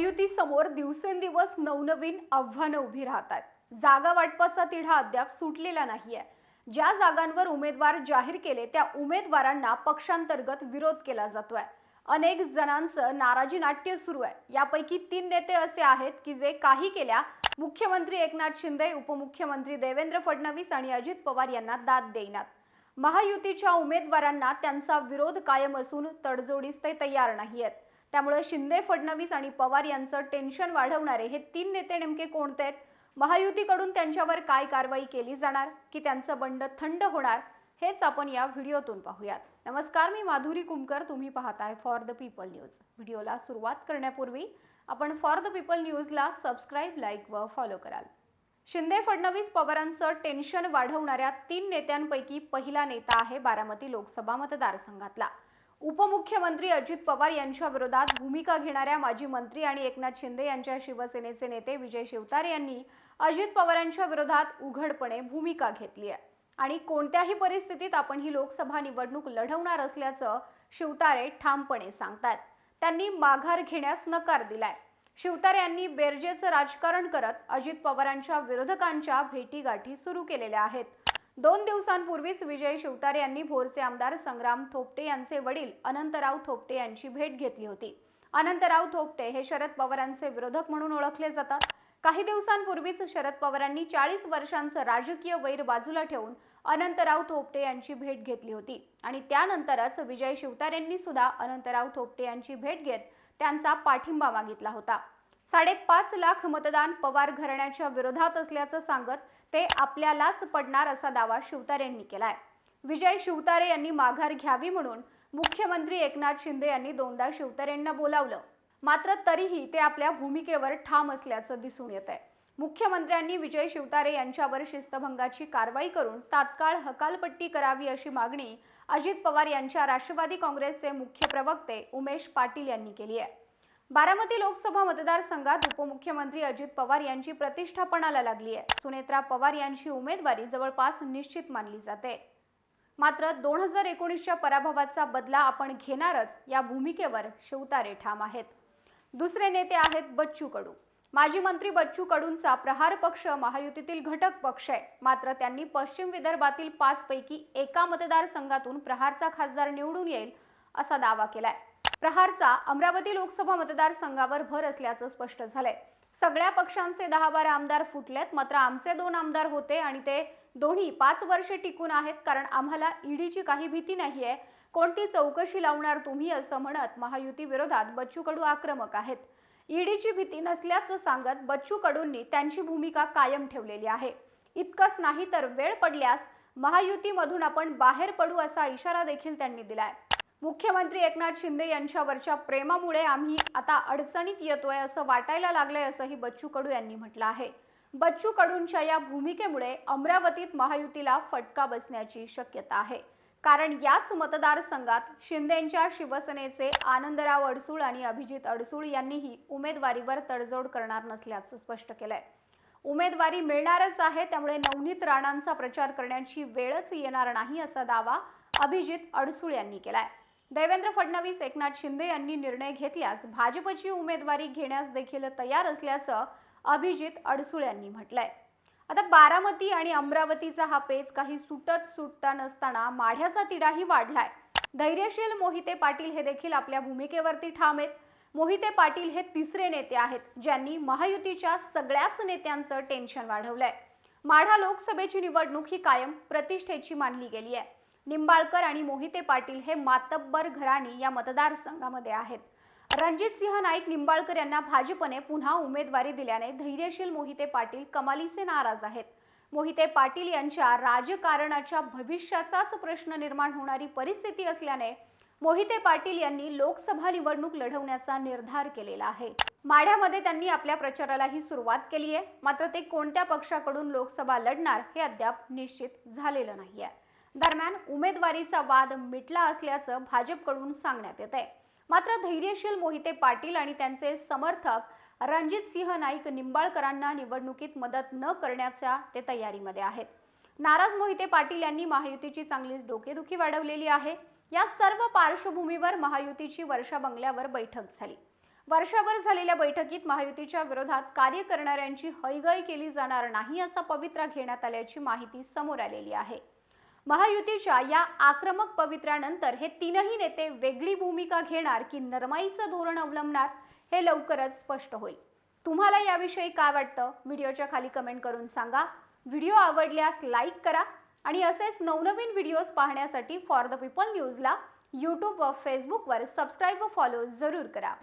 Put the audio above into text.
महायुती समोर दिवसेंदिवस नवनवीन आव्हानं उभी राहतात. जागा वाटपाचा तिढा अद्याप सुटलेला नाहीये. ज्या जागांवर उमेदवार जाहीर केले त्या उमेदवारांना पक्षांतर्गत विरोध केला जातोय. अनेक जणांचं नाराजी नाट्य सुरू आहे. यापैकी तीन नेते असे आहेत की जे काही केल्या मुख्यमंत्री एकनाथ शिंदे उपमुख्यमंत्री देवेंद्र फडणवीस आणि अजित पवार यांना दाद देईनात. महायुतीच्या उमेदवारांना त्यांचा विरोध कायम असून तडजोडीस ते तयार नाहीयेत. त्यामुळे शिंदे फडणवीस आणि पवार यांचं टेन्शन वाढवणारे हे तीन नेते नेमके कोणते आहेत? महायुतीकडून त्यांच्यावर काय कारवाई केली जाणार? की त्यांचं बंड थंड होणार? हेच आपण या व्हिडिओतून पाहूयात. नमस्कार मी माधुरी कुमकर. तुम्ही पाहताय फॉर द पीपल न्यूज व्हिडिओला सुरुवात करण्यापूर्वी आपण फॉर द पीपल न्यूजला सबस्क्राईब लाईक व फॉलो कराल. शिंदे फडणवीस पवारांचं टेन्शन वाढवणाऱ्या तीन नेत्यांपैकी पहिला नेता आहे बारामती लोकसभा मतदारसंघातला. उपमुख्यमंत्री अजित पवार यांच्या विरोधात भूमिका घेणाऱ्या माजी मंत्री आणि एकनाथ शिंदे यांच्या शिवसेनेचे नेते विजय शिवतारे यांनी अजित पवारांच्या विरोधात उघडपणे भूमिका घेतली आहे. आणि कोणत्याही परिस्थितीत आपण ही लोकसभा निवडणूक लढवणार असल्याचं शिवतारे ठामपणे सांगतात त्यांनी माघार घेण्यास नकार दिलाय. शिवतारे यांनी बेरजेचं राजकारण करत अजित पवारांच्या विरोधकांच्या भेटीगाठी सुरू केलेल्या आहेत. दोन दिवसांपूर्वीच विजय शिवतारे यांनी भोरचे आमदार संग्राम थोपटे यांचे वडील अनंतराव थोपटे यांची भेट घेतली होती. अनंतराव थोपटे हे शरद पवारांचे विरोधक म्हणून ओळखले जातात. काही दिवसांपूर्वीच शरद पवारांनी चाळीस वर्षांचं राजकीय वैर बाजूला ठेवून अनंतराव थोपटे यांची भेट घेतली होती आणि त्यानंतरच विजय शिवतारेंनी सुद्धा अनंतराव थोपटे यांची भेट घेत त्यांचा पाठिंबा मागितला होता. साडेपाच लाख मतदान पवार घराण्याच्या विरोधात असल्याचं सांगत ते आपल्यालाच पडणार असा दावा शिवतारेंनी केलाय. विजय शिवतारे यांनी माघार घ्यावी म्हणून मुख्यमंत्री एकनाथ शिंदे यांनी दोनदा शिवतारेंना बोलावलं. मात्र तरीही ते आपल्या भूमिकेवर ठाम असल्याचं दिसून येत आहे मुख्यमंत्र्यांनी विजय शिवतारे यांच्यावर शिस्तभंगाची कारवाई करून तात्काळ हकालपट्टी करावी अशी मागणी अजित पवार यांच्या राष्ट्रवादी काँग्रेसचे मुख्य प्रवक्ते उमेश पाटील यांनी केली आहे. बारामती लोकसभा मतदारसंघात उपमुख्यमंत्री अजित पवार यांची प्रतिष्ठापणाला लागली आहे. सुनेत्रा पवार यांची उमेदवारी जवळपास निश्चित मानली जाते. मात्र दोन हजार एकोणीसच्या पराभवाचा बदला आपण घेणारच या भूमिकेवर शिवतारे ठाम आहेत. दुसरे नेते आहेत बच्चू कडू. माजी मंत्री बच्चू कडूंचा प्रहार पक्ष महायुतीतील घटक पक्ष आहे. मात्र त्यांनी पश्चिम विदर्भातील पाचपैकी एका मतदारसंघातून प्रहारचा खासदार निवडून येईल असा दावा केलाय. प्रहारचा अमरावती लोकसभा मतदारसंघावर भर असल्याचं स्पष्ट झालंय. सगळ्या पक्षांचे दहा बारा आमदार फुटलेत मात्र आमचे दोन आमदार होते आणि ते दोन्ही पाच वर्षे टिकून आहेत कारण आम्हाला ईडीची काही भीती नाही आहे कोणती चौकशी लावणार तुम्ही असं म्हणत महायुती विरोधात बच्चू कडू आक्रमक आहेत. ईडीची भीती नसल्याचं सांगत बच्चू कडूंनी त्यांची भूमिका कायम ठेवलेली आहे. इतकंच नाही तर वेळ पडल्यास महायुतीमधून आपण बाहेर पडू असा इशारा देखील त्यांनी दिलाय. मुख्यमंत्री एकनाथ शिंदे यांच्यावरच्या प्रेमामुळे आम्ही आता अडचणीत येतोय असं वाटायला लागलंय असंही बच्चू कडू यांनी म्हटलं आहे. बच्चू कडूंच्या या भूमिकेमुळे अमरावतीत महायुतीला फटका बसण्याची शक्यता आहे. कारण याच मतदारसंघात शिंदेंच्या शिवसेनेचे आनंदराव अडसूळ आणि अभिजित अडसूळ यांनीही उमेदवारीवर तडजोड करणार नसल्याचं स्पष्ट केलंय. उमेदवारी मिळणारच आहे त्यामुळे नवनीत राणांचा प्रचार करण्याची वेळच येणार नाही असा दावा अभिजित अडसूळ यांनी केलाय. देवेंद्र फडणवीस एकनाथ शिंदे यांनी निर्णय घेतल्यास भाजपची उमेदवारी घेण्यास देखील तयार असल्याचं अभिजित अडसूळ यांनी म्हटलंय. आता बारामती आणि अमरावतीचा हा पेच काही सुटत सुटता नसताना माढ्याचा तिढाही वाढलाय. धैर्यशील मोहिते पाटील हे देखील आपल्या भूमिकेवरती ठाम आहेत. मोहिते पाटील हे तिसरे नेते आहेत ज्यांनी महायुतीच्या सगळ्याच नेत्यांचं टेन्शन वाढवलंय. माढा लोकसभेची निवडणूक ही कायम प्रतिष्ठेची मानली गेली आहे निंबाळकर आणि मोहिते पाटील हे मातब्बर घराणी या मतदारसंघामध्ये आहेत. रणजित सिंह नाईक निंबाळकर यांना भाजपने पुन्हा उमेदवारी दिल्याने धैर्यशील मोहिते पाटील कमालीचे नाराज आहेत. मोहिते पाटील यांच्या राजकारणाच्या भविष्याचाच प्रश्न निर्माण होणारी परिस्थिती असल्याने मोहिते पाटील यांनी लोकसभा निवडणूक लढवण्याचा निर्धार केलेला आहे. माढ्यामध्ये त्यांनी आपल्या प्रचारालाही सुरुवात केली आहे. मात्र ते कोणत्या पक्षाकडून लोकसभा लढणार हे अद्याप निश्चित झालेलं नाही आहे दरम्यान उमेदवारीचा वाद मिटला असल्याचं भाजपकडून सांगण्यात येत आहे. मात्र धैर्यशील मोहिते पाटील आणि त्यांचे समर्थक रणजित सिंह नाईक निंबाळकरांना निवडणुकीत मदत न करण्याच्या ते तयारीमध्ये आहेत. नाराज मोहिते पाटील यांनी महायुतीची चांगलीच डोकेदुखी वाढवलेली आहे. या सर्व पार्श्वभूमीवर महायुतीची वर्षा बंगल्यावर बैठक झाली. वर्षभर झालेल्या बैठकीत महायुतीच्या विरोधात कार्य करणाऱ्यांची हयगय केली जाणार नाही असा पवित्रा घेण्यात आल्याची माहिती समोर आलेली आहे. महायुतीच्या या आक्रमक पवित्र्यानंतर हे तीनही नेते वेगळी भूमिका घेणार की नरमाईचं धोरण अवलंबणार हे लवकरच स्पष्ट होईल. तुम्हाला याविषयी काय वाटतं? व्हिडिओच्या खाली कमेंट करून सांगा. व्हिडिओ आवडल्यास लाईक करा आणि असेच नवनवीन व्हिडिओज पाहण्यासाठी फॉर द पीपल न्यूजला यूट्यूब व फेसबुकवर सबस्क्राईब व फॉलो जरूर करा.